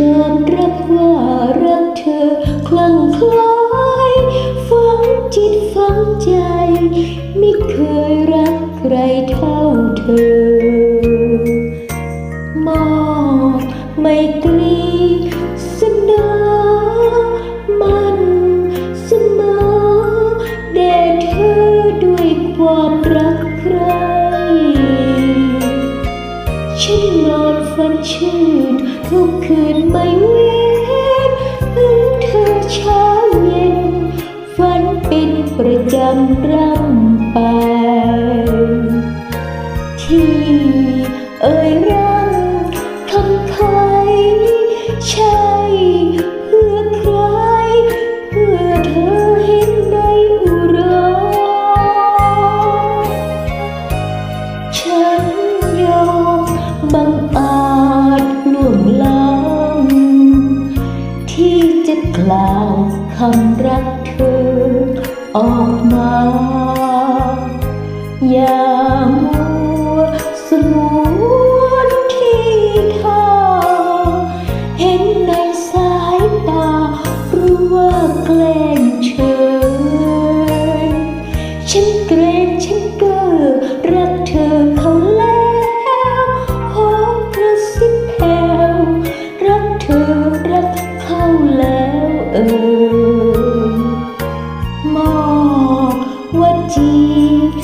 ยอมรับว่ารักเธอคลั่งคล้ายฟังจิตฟังใจ ไม่เคยรักใครเท่าเธอ มอบไม่ตรี คืนไม่เว้นถึงเธอเช้าเย็น ฝันป็นประจำร่ำไป ที่เอ่ย ลาคำรักเธอออกมา ยาม 经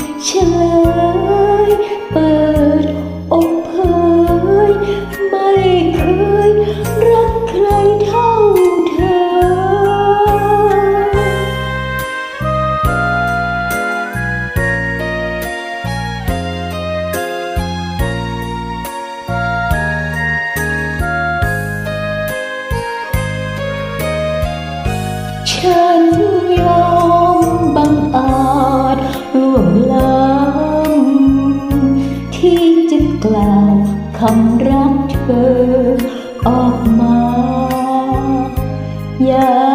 söz ahma ya.